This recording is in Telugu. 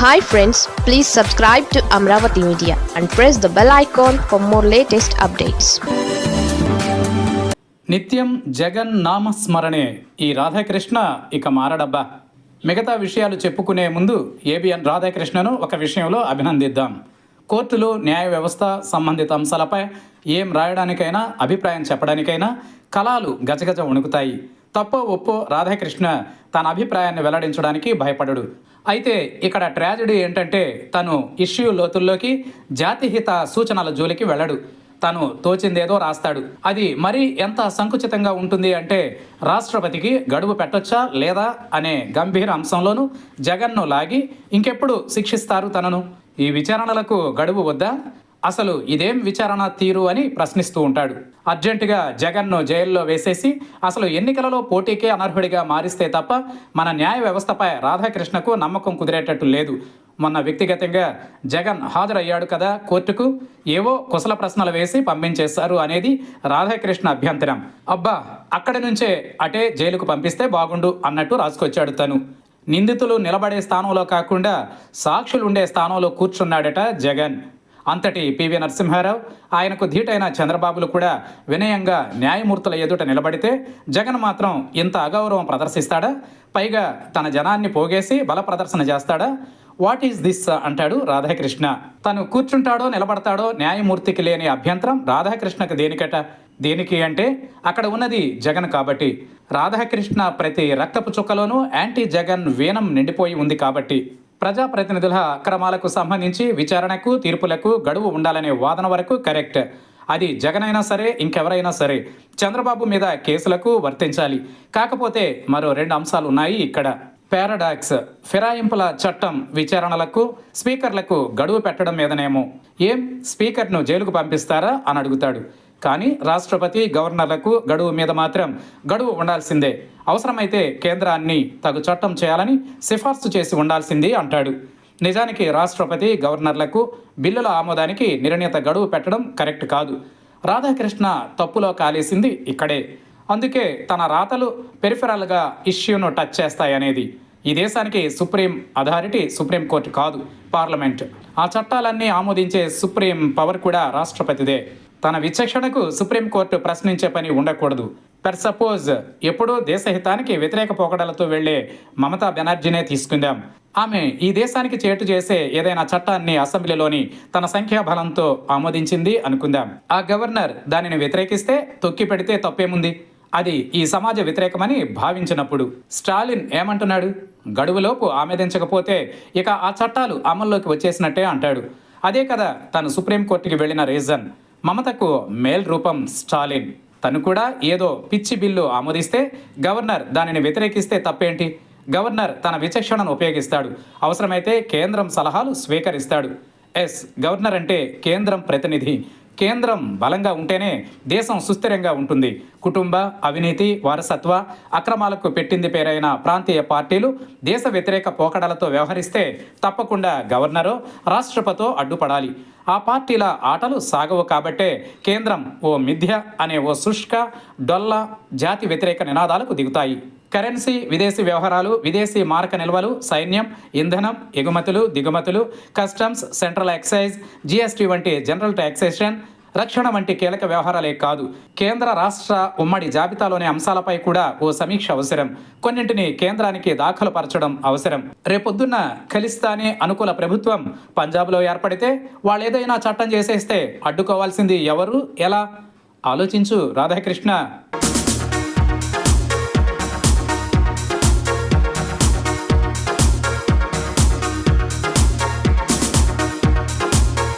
Hi friends please subscribe to Amaravati media and press the bell icon for more latest updates నిత్యం జగన్ నామస్మరణే ఈ రాధాకృష్ణ ఇక మారడబ్బా. మిగతా విషయాలు చెప్పుకునే ముందు ఏబిఎన్ రాధాకృష్ణను ఒక విషయంలో అభినందిద్దాం. కోర్టులు న్యాయ వ్యవస్థ సంబంధిత అంశాలపై ఏం రాయడానికైనా అభిప్రాయం చెప్పడానికైనా కళాలు గజగజ వణుకుతాయి. తప్పో ఒప్పో రాధాకృష్ణ తన అభిప్రాయాన్ని వెల్లడించడానికి భయపడడు. అయితే ఇక్కడ ట్రాజడీ ఏంటంటే తను ఇష్యూ లోతుల్లోకి జాతిహిత సూచనల జోలికి వెళ్ళడు. తను తోచిందేదో రాస్తాడు. అది మరీ ఎంత సంకుచితంగా ఉంటుంది అంటే రాష్ట్రపతికి గడువు పెట్టొచ్చా లేదా అనే గంభీర అంశంలోనూ జగన్ను లాగి ఇంకెప్పుడు శిక్షిస్తారు తనను? ఈ విచారణలకు గడువు వద్దా? అసలు ఇదేం విచారణ తీరు అని ప్రశ్నిస్తూ ఉంటాడు. అర్జెంటుగా జగన్ను జైల్లో వేసేసి అసలు ఎన్నికలలో పోటీకే అనర్హుడిగా మారిస్తే తప్ప మన న్యాయ వ్యవస్థపై రాధాకృష్ణకు నమ్మకం కుదిరేటట్టు లేదు. మొన్న వ్యక్తిగతంగా జగన్ హాజరయ్యాడు కదా కోర్టుకు ఏవో కుశల ప్రశ్నలు వేసి పంపించేశారు అనేది రాధాకృష్ణ అభ్యంతరం. అబ్బా అక్కడి నుంచే అటే జైలుకు పంపిస్తే బాగుండు అన్నట్టు రాసుకొచ్చాడు తను. నిందితులు నిలబడే స్థానంలో కాకుండా సాక్షులు ఉండే స్థానంలో కూర్చున్నాడట జగన్. అంతటి పివి నరసింహారావు ఆయనకు ధీటైన చంద్రబాబులు కూడా వినయంగా న్యాయమూర్తుల ఎదుట నిలబడితే జగన్ మాత్రం ఇంత అగౌరవం ప్రదర్శిస్తాడా? పైగా తన జనాన్ని పోగేసి బల ప్రదర్శన చేస్తాడా? వాట్ ఈస్ దిస్ అంటాడు రాధాకృష్ణ. తను కూర్చుంటాడో నిలబడతాడో న్యాయమూర్తికి లేని అభ్యంతరం రాధాకృష్ణకు దేనికట? దేనికి అంటే అక్కడ ఉన్నది జగన్ కాబట్టి. రాధాకృష్ణ ప్రతి రక్తపు చుక్కలోనూ యాంటీ జగన్ వీనం నిండిపోయి ఉంది కాబట్టి. ప్రజాప్రతినిధుల అక్రమాలకు సంబంధించి విచారణకు తీర్పులకు గడువు ఉండాలనే వాదన వరకు కరెక్ట్. అది జగన్ అయినా సరే ఇంకెవరైనా సరే చంద్రబాబు మీద కేసులకు వర్తించాలి. కాకపోతే మరో రెండు అంశాలు ఉన్నాయి ఇక్కడ. పారాడాక్స్ ఫిరాయింపుల చట్టం విచారణలకు స్పీకర్లకు గడువు పెట్టడం మీదనేమో. ఏం? స్పీకర్ను జైలుకు పంపిస్తారా? అని అడుగుతాడు. కానీ రాష్ట్రపతి గవర్నర్లకు గడువు మీద మాత్రం గడువు ఉండాల్సిందే. అవసరమైతే కేంద్రాన్ని తగు చట్టం చేయాలని సిఫార్సు చేసి ఉండాల్సింది అంటాడు. నిజానికి రాష్ట్రపతి గవర్నర్లకు బిల్లుల ఆమోదానికి నిర్ణీత గడువు పెట్టడం కరెక్ట్ కాదు. రాధాకృష్ణ తప్పులో కాలేసింది ఇక్కడే. అందుకే తన రాతలు పెరిఫెరల్గా ఇష్యూను టచ్ చేస్తాయనేది. ఈ దేశానికి సుప్రీం అథారిటీ సుప్రీంకోర్టు కాదు పార్లమెంట్. ఆ చట్టాలన్నీ ఆమోదించే సుప్రీం పవర్ కూడా రాష్ట్రపతిదే. తన విచక్షణకు సుప్రీంకోర్టు ప్రశ్నించే పని ఉండకూడదు. పర్ సపోజ్ ఎప్పుడూ దేశహితానికి వ్యతిరేక పోకడలతో వెళ్ళే మమతా బెనర్జీనే తీసుకుందాం. ఆమె ఈ దేశానికి చేటు చేసే ఏదైనా చట్టాన్ని అసెంబ్లీలోని తన సంఖ్యాబలంతో ఆమోదించింది అనుకుందాం. ఆ గవర్నర్ దానిని వ్యతిరేకిస్తే తొక్కి పెడితే తప్పేముంది? అది ఈ సమాజ వ్యతిరేకమని భావించినప్పుడు. స్టాలిన్ ఏమంటున్నాడు? గడువులోపు ఆమోదించకపోతే ఇక ఆ చట్టాలు అమల్లోకి వచ్చేసినట్టే అంటాడు. అదే కదా తను సుప్రీంకోర్టుకి వెళ్ళిన రీజన్. మమతకు మేల్ రూపం స్టాలిన్. తను కూడా ఏదో పిచ్చి బిల్లు ఆమోదిస్తే గవర్నర్ దానిని వ్యతిరేకిస్తే తప్పేంటి? గవర్నర్ తన విచక్షణను ఉపయోగిస్తాడు. అవసరమైతే కేంద్రం సలహాలు స్వీకరిస్తాడు. ఎస్ గవర్నర్ అంటే కేంద్రం ప్రతినిధి. కేంద్రం బలంగా ఉంటేనే దేశం సుస్థిరంగా ఉంటుంది. కుటుంబ అవినీతి వారసత్వ అక్రమాలకు పెట్టింది పేరైన ప్రాంతీయ పార్టీలు దేశ వ్యతిరేక పోకడలతో వ్యవహరిస్తే తప్పకుండా గవర్నరో రాష్ట్రపతో అడ్డుపడాలి. ఆ పార్టీల ఆటలు సాగవు కాబట్టే కేంద్రం ఓ మిథ్య అనే ఓ శుష్క డొల్ల జాతి వ్యతిరేక నినాదాలకు దిగుతాయి. కరెన్సీ విదేశీ వ్యవహారాలు విదేశీ మారక నిల్వలు సైన్యం ఇంధనం ఎగుమతులు దిగుమతులు కస్టమ్స్ సెంట్రల్ ఎక్సైజ్ జీఎస్టీ వంటి జనరల్ ట్యాక్సేషన్ రక్షణ వంటి కీలక వ్యవహారాలే కాదు. కేంద్ర రాష్ట్ర ఉమ్మడి జాబితాలోని అంశాలపై కూడా ఓ సమీక్ష అవసరం. కొన్నింటిని కేంద్రానికి దాఖలు పరచడం అవసరం. రేపొద్దున్న ఖలిస్తానీ అనుకూల ప్రభుత్వం పంజాబ్లో ఏర్పడితే వాళ్ళు ఏదైనా చట్టం చేసేస్తే అడ్డుకోవాల్సింది ఎవరు? ఎలా? ఆలోచించు రాధాకృష్ణ.